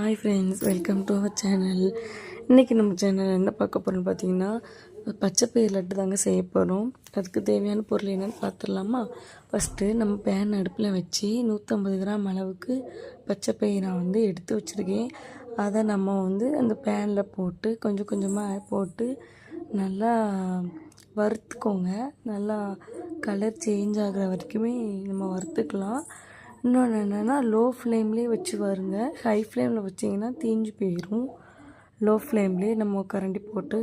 Hi friends welcome to our channel இன்றைக்கி நம்ம channel என்ன பார்க்க போகிறோம்னு பார்த்தீங்கன்னா பச்சை பயிர் லட்டு தாங்க செய்ய போகிறோம் அதுக்கு தேவையான பொருள் என்னென்னு பார்த்துடலாமா? ஃபஸ்ட்டு நம்ம பேன் அடுப்பில் வச்சு நூற்றம்பது கிராம் அளவுக்கு பச்சை பயிர் நான் வந்து எடுத்து வச்சுருக்கேன். அதை நம்ம வந்து அந்த பேனில் போட்டு கொஞ்சம் கொஞ்சமாக போட்டு நல்லா வறுத்துக்கோங்க. நல்லா கலர் சேஞ்ச் ஆகிற வரைக்குமே நம்ம வறுத்துக்கலாம். இன்னொன்று என்னென்னா லோ ஃப்ளேம்லேயே வச்சு வருங்க ஹை ஃப்ளேமில் வச்சிங்கன்னா தீஞ்சு போயிடும் லோ ஃப்ளேம்லேயே நம்ம கரண்டி போட்டு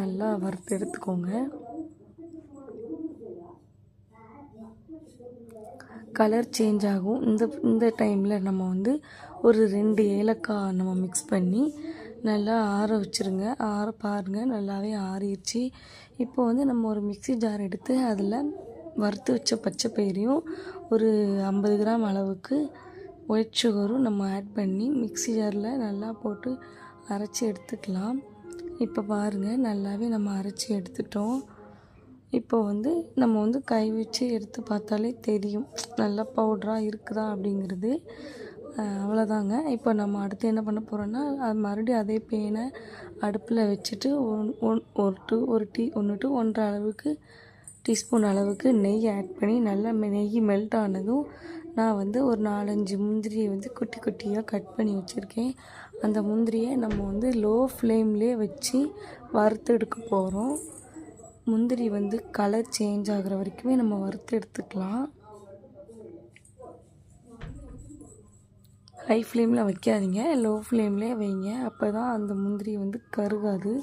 நல்லா வறுத்து எடுத்துக்கோங்க. கலர் சேஞ்ச் ஆகும். இந்த இந்த டைமில் நம்ம வந்து ஒரு ரெண்டு ஏலக்காய் நம்ம மிக்ஸ் பண்ணி நல்லா ஆற வச்சுருங்க. ஆற பாருங்கள் நல்லாவே ஆறிடுச்சு. இப்போ வந்து நம்ம ஒரு மிக்சி ஜார் எடுத்து அதில் வறுத்து வச்ச பச்சை பயிரையும் ஒரு ஐம்பது கிராம் அளவுக்கு ஒயிட் சுகரும் நம்ம ஆட் பண்ணி மிக்சி ஜாரில் நல்லா போட்டு அரைச்சி எடுத்துக்கலாம். இப்போ பாருங்கள் நல்லாவே நம்ம அரைச்சி எடுத்துட்டோம். இப்போ வந்து நம்ம வந்து கை வச்சு எடுத்து பார்த்தாலே தெரியும். நல்லா பவுட்ராக இருக்குதா அப்படிங்கிறது. அவ்வளோதாங்க இப்போ நம்ம அடுத்து என்ன பண்ண போகிறோன்னா அது மறுபடியும் அதே பேனை அடுப்பில் வச்சுட்டு ஒன் ஒன் ஒரு டூ ஒரு டீ ஒன்று டூ ஒன்றரை அளவுக்கு டீஸ்பூன் அளவுக்கு நெய் ஆட் பண்ணி நல்லா நெய் மெல்ட் ஆனதும் நான் வந்து ஒரு நாலஞ்சு முந்திரியை வந்து குட்டி குட்டியாக கட் பண்ணி வச்சுருக்கேன். அந்த முந்திரியை நம்ம வந்து லோ ஃப்ளேம்லேயே வச்சு வறுத்து எடுக்க போகிறோம் முந்திரி வந்து கலர் சேஞ்ச் ஆகிற வரைக்குமே நம்ம வறுத்து எடுத்துக்கலாம். ஹை ஃப்ளேமில் வைக்காதீங்க லோ ஃப்ளேம்லேயே வைங்க. அப்போ தான் அந்த முந்திரி வந்து கருகாது.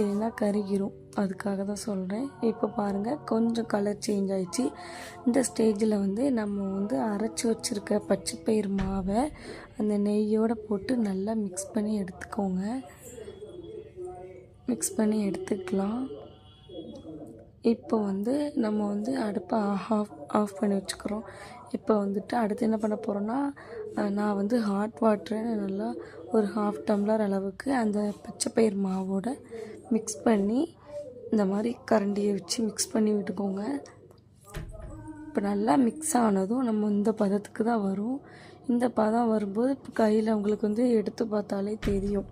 இல்லைன்னா கருகிரும். அதுக்காக தான் சொல்கிறேன் இப்போ பாருங்கள் கொஞ்சம் கலர் சேஞ்ச் ஆயிடுச்சு. இந்த ஸ்டேஜில் வந்து நம்ம வந்து அரைச்சி வச்சுருக்க பச்சைப்பயிர் மாவை அந்த நெய்யோடு போட்டு நல்லா மிக்ஸ் பண்ணி எடுத்துக்கோங்க. மிக்ஸ் பண்ணி எடுத்துக்கலாம். இப்போ வந்து நம்ம வந்து அடுப்பை ஆஃப் ஆஃப் பண்ணி வச்சுக்கிறோம். இப்போ வந்துட்டு அடுத்து என்ன பண்ண போகிறோன்னா நான் வந்து ஹாட் வாட்டரை நல்லா ஒரு ஹாஃப் டம்ளர் அளவுக்கு அந்த பச்சைப்பயிர் மாவோட மிக்ஸ் பண்ணி இந்த மாதிரி கரண்டியை வச்சு மிக்ஸ் பண்ணி விட்டுக்கோங்க. இப்போ நல்லா மிக்ஸ் ஆனதும் நம்ம இந்த பதத்துக்கு தான் வரும். இந்த பதம் வரும்போது இப்போ கையில் உங்களுக்கு வந்து எடுத்து பார்த்தாலே தெரியும்.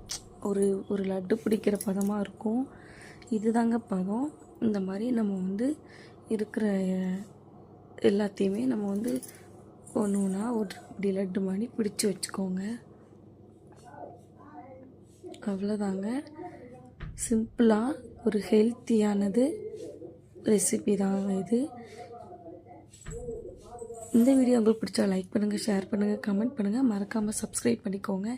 ஒரு ஒரு லட்டு பிடிக்கிற பதமாக இருக்கும். இதுதாங்க பதம். இந்த மாதிரி நம்ம வந்து இருக்கிற எல்லாத்தையுமே நம்ம வந்து ஒன்று ஒன்றா ஒரு இப்படி லட்டு மாதிரி பிடிச்சி வச்சுக்கோங்க. அவ்வளோதாங்க சிம்பிளாக ஒரு ஹெல்த்தியானது ரெசிபி தான் இது. இந்த வீடியோ உங்களுக்கு பிடிச்சா லைக் பண்ணுங்கள் ஷேர் பண்ணுங்கள் கமெண்ட் பண்ணுங்கள் மறக்காமல் சப்ஸ்கிரைப் பண்ணிக்கோங்க.